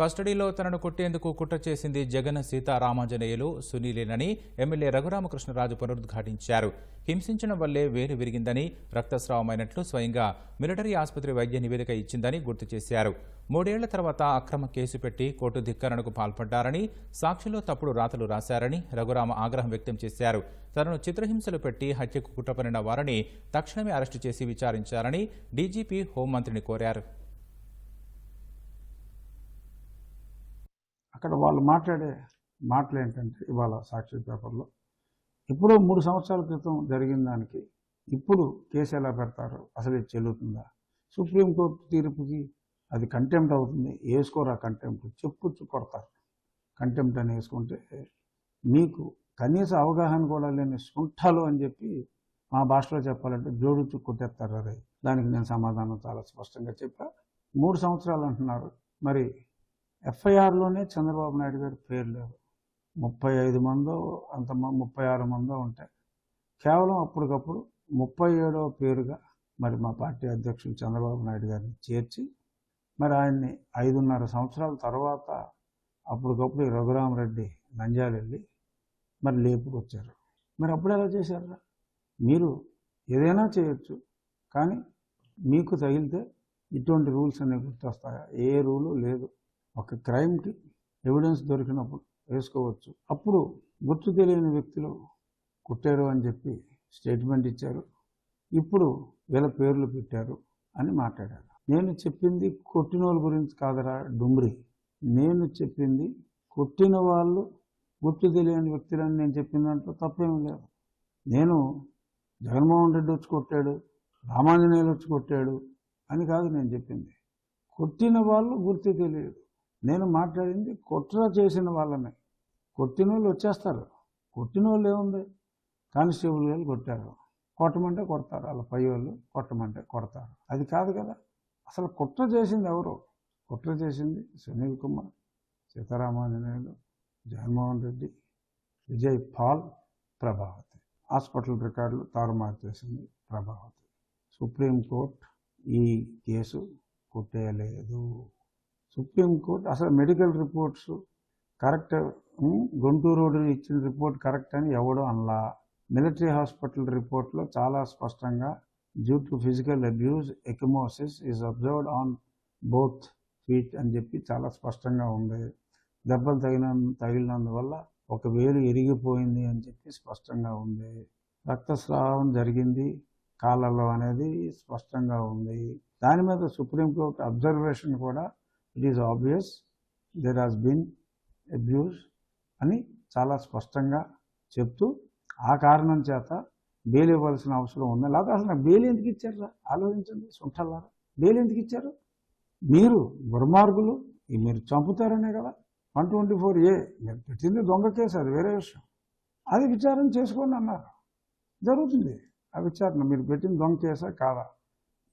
కస్టడీలో తనను కొట్టేందుకు కుట్ర చేసింది జగన్ సీతారామాంజనేయులు సునీలేనని ఎమ్మెల్యే రఘురామకృష్ణరాజు పునరుద్ఘాటించారు. హింసించడం వల్లే వేలు విరిగిందని రక్తస్రావమైనట్లు స్వయంగా మిలిటరీ ఆసుపత్రి వైద్య నివేదిక ఇచ్చిందని గుర్తు చేశారు. మూడేళ్ళ తర్వాత అక్రమ కేసు పెట్టి కోర్టు ధిక్కరణకు పాల్పడ్డారని సాక్షిలో తప్పుడు రాతలు రాశారని రఘురామ ఆగ్రహం వ్యక్తం చేశారు. తనను చిత్రహింసలు పెట్టి హత్యకు కుట్రపనిన వారిని తక్షణమే అరెస్టు చేసి విచారించాలని డీజీపీ హోంమంత్రిని కోరారు. అక్కడ వాళ్ళు మాట్లాడే మాటలు ఏంటంటే ఇవాళ సాక్షి పేపర్లో ఇప్పుడు మూడు సంవత్సరాల క్రితం జరిగిన దానికి ఇప్పుడు కేసు ఎలా పెడతారు? అసలు ఇది చెల్లుతుందా? సుప్రీంకోర్టు తీర్పుకి అది కంటెంప్ట్ అవుతుంది. వేసుకోరా కంటెంప్ట్ చెప్పుచ్చు కొడతారు. కంటెంప్ట్ అని వేసుకుంటే మీకు కనీస అవగాహన కూడా లేని సుంఠాలు అని చెప్పి మా భాషలో చెప్పాలంటే జోడుచు కొట్టేస్తారు. అదే దానికి నేను సమాధానం చాలా స్పష్టంగా చెప్పా. మూడు సంవత్సరాలు అంటున్నారు. మరి ఎఫ్ఐఆర్లోనే చంద్రబాబు నాయుడు గారి పేరు లేదు ముప్పై ఐదు మందో అంత మ- ముప్పై ఆరు మందో ఉంటాయి. కేవలం అప్పటికప్పుడు ముప్పై ఏడవ పేరుగా మరి మా పార్టీ అధ్యక్షులు చంద్రబాబు నాయుడు గారిని చేర్చి మరి ఆయన్ని ఐదున్నర సంవత్సరాల తర్వాత అప్పటికప్పుడు రఘురామరెడ్డి నంజాలు వెళ్ళి మరి లేపుకు వచ్చారు మరి అప్పుడు ఎలా చేశారా మీరు ఏదైనా చేయొచ్చు కానీ మీకు తగిలితే ఇటువంటి రూల్స్ అనేవి గుర్తొస్తాయా? ఏ రూలు లేదు. ఒక క్రైమ్కి ఎవిడెన్స్ దొరికినప్పుడు వేసుకోవచ్చు. అప్పుడు గుర్తు తెలియని వ్యక్తులు కుట్టారు అని చెప్పి స్టేట్మెంట్ ఇచ్చారు. ఇప్పుడు వీళ్ళ పేర్లు పెట్టారు అని మాట్లాడారు. నేను చెప్పింది కొట్టిన వాళ్ళ గురించి కాదరా డుమ్రి. నేను చెప్పింది కొట్టిన వాళ్ళు గుర్తు తెలియని వ్యక్తులని నేను చెప్పిన దాంట్లో తప్పేం లేదు. నేను జగన్మోహన్ రెడ్డి వచ్చి కొట్టాడు రామాంజనేయులు వచ్చి కొట్టాడు అని కాదు నేను చెప్పింది. కొట్టిన వాళ్ళు గుర్తు తెలియదు. నేను మాట్లాడింది కుట్ర చేసిన వాళ్ళని కొట్టిన వాళ్ళు వచ్చేస్తారు. కొట్టిన వాళ్ళు ఏముంది? కానిస్టేబుల్ వాళ్ళు కొట్టారు. కొట్టమంటే కొడతారు. వాళ్ళ పై వాళ్ళు కొట్టమంటే కొడతారు. అది కాదు కదా. అసలు కుట్ర చేసింది ఎవరు? కుట్ర చేసింది సునీల్ కుమార్ సీతారామాంజనేయులు జగన్మోహన్ రెడ్డి విజయ్ పాల్ ప్రభావతి. హాస్పిటల్ రికార్డులు తారుమారు చేసింది ప్రభావతి. సుప్రీంకోర్టు ఈ కేసు కొట్టేయలేదు. సుప్రీంకోర్టు అసలు medical reports correct Guntur road ఇచ్చిన రిపోర్ట్ కరెక్ట్ అని ఎవడో అనలా. మిలిటరీ హాస్పిటల్ రిపోర్ట్లో చాలా స్పష్టంగా due to physical abuse ecchymosis is observed on both feet అని చెప్పి చాలా స్పష్టంగా ఉంది. దెబ్బలు తగిన తగిలినందువల్ల ఒక వేలు ఎరిగిపోయింది అని చెప్పి స్పష్టంగా ఉంది. రక్తస్రావం జరిగింది కాళ్ళలో అనేది స్పష్టంగా ఉంది. దాని మీద సుప్రీంకోర్టు అబ్జర్వేషన్ కూడా it is obvious there has been abuse అని చాలా స్పష్టంగా చెప్తూ ఆ కారణం చేత బెయిల్ ఇవ్వాల్సిన అవసరం ఉంది. లేకపోతే అసలు బెయిల్ ఎందుకు ఇచ్చారా ఆలోచించండి సుంఠల్లారా బెయిల్ ఎందుకు ఇచ్చారు? మీరు దుర్మార్గులు మీరు చంపుతారనే కదా. వన్ ట్వంటీ ఫోర్ ఏ మీరు పెట్టింది దొంగ కేసు అది వేరే విషయం. అది విచారణ చేసుకోండి అన్నారు. జరుగుతుంది. ఆ విచారణ మీరు పెట్టిన దొంగ కేసా? కాదా?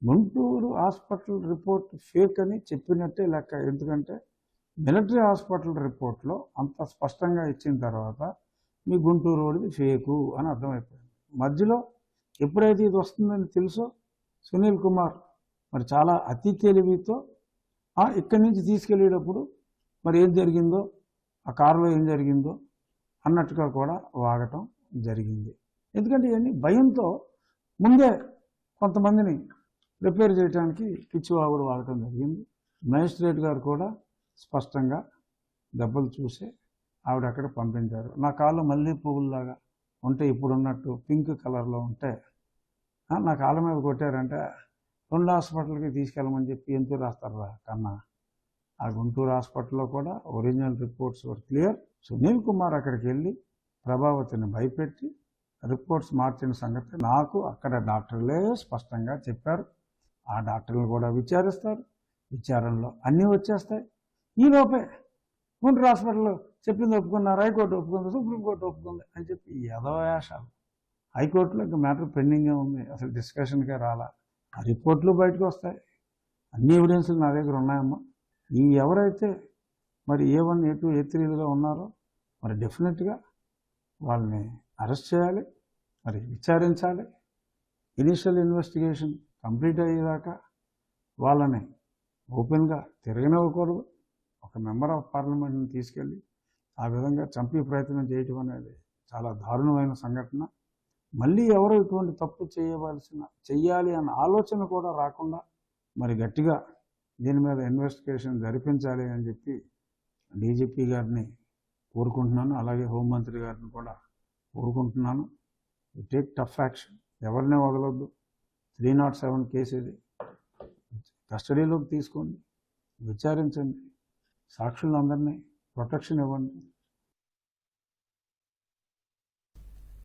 గుంటూరు హాస్పిటల్ రిపోర్ట్ ఫేక్ అని చెప్పినట్టే లెక్క. ఎందుకంటే మిలిటరీ హాస్పిటల్ రిపోర్ట్లో అంత స్పష్టంగా ఇచ్చిన తర్వాత మీ గుంటూరు రోడ్ది ఫేకు అని అర్థమైపోయింది. మధ్యలో ఎప్పుడైతే ఇది వస్తుందని తెలుసో సునీల్ కుమార్ మరి చాలా అతి తెలివితో ఇక్కడి నుంచి తీసుకెళ్ళేటప్పుడు మరి ఏం జరిగిందో ఆ కారులో ఏం జరిగిందో అన్నట్టుగా కూడా వాగటం జరిగింది. ఎందుకంటే ఇవన్నీ భయంతో ముందే కొంతమందిని రిపేర్ చేయడానికి పిచ్చివాగుడు వాడటం జరిగింది. మేజిస్ట్రేట్ గారు కూడా స్పష్టంగా దెబ్బలు చూసే ఆవిడ అక్కడ పంపించారు. నా కాళ్ళు మళ్ళీ పువ్వుల్లాగా ఉంటే ఇప్పుడున్నట్టు పింక్ కలర్లో ఉంటే నా కాళ్ళ మీద కొట్టారంటే రెండు హాస్పిటల్కి తీసుకెళ్ళమని చెప్పి ఎందుకు రాస్తారా కన్నా? ఆ గుంటూరు హాస్పిటల్లో కూడా original reports were clear. Sunil Kumar అక్కడికి వెళ్ళి ప్రభావతిని భయపెట్టి రిపోర్ట్స్ మార్చిన సంగతి నాకు అక్కడ డాక్టర్లే స్పష్టంగా చెప్పారు. ఆ డాక్టర్లు కూడా విచారిస్తారు. విచారణలో అన్నీ వచ్చేస్తాయి. ఈ లోపే గుంటూరు హాస్పిటల్లో చెప్పింది ఒప్పుకున్నారు హైకోర్టు ఒప్పుకుంది సుప్రీంకోర్టు ఒప్పుకుంది అని చెప్పి యథవేషాలు హైకోర్టులో ఇంకా మ్యాటర్ పెండింగే ఉంది. అసలు డిస్కషన్కే రాలా. ఆ రిపోర్ట్లు బయటకు వస్తాయి. అన్ని ఎవిడెన్స్లు నా దగ్గర ఉన్నాయమ్మా. ఈ ఎవరైతే మరి ఏ వన్ ఏ టూ ఏ త్రీలుగా ఉన్నారో మరి డెఫినెట్గా వాళ్ళని అరెస్ట్ చేయాలి. మరి విచారించాలి. ఇనిషియల్ ఇన్వెస్టిగేషన్ కంప్లీట్ అయ్యేదాకా వాళ్ళని ఓపెన్గా తిరగనివ్వకూడదు. ఒక ఒక మెంబర్ ఆఫ్ పార్లమెంట్ని తీసుకెళ్ళి ఆ విధంగా చంపే ప్రయత్నం చేయటం అనేది చాలా దారుణమైన సంఘటన. మళ్ళీ ఎవరు ఇటువంటి తప్పు చేయవలసిన చెయ్యాలి అన్న ఆలోచన కూడా రాకుండా మరి గట్టిగా దీని మీద ఇన్వెస్టిగేషన్ జరిపించాలి అని చెప్పి డీజీపీ గారిని కోరుకుంటున్నాను. అలాగే హోంమంత్రి గారిని కూడా కోరుకుంటున్నాను. టేక్ టఫ్ యాక్షన్ ఎవరినే వదలొద్దు. త్రీ నాట్ సెవెన్ కేసు ఇది. కస్టడీలోకి తీసుకోండి విచారించండి సాక్షులందరినీ ప్రొటెక్షన్ ఇవ్వండి.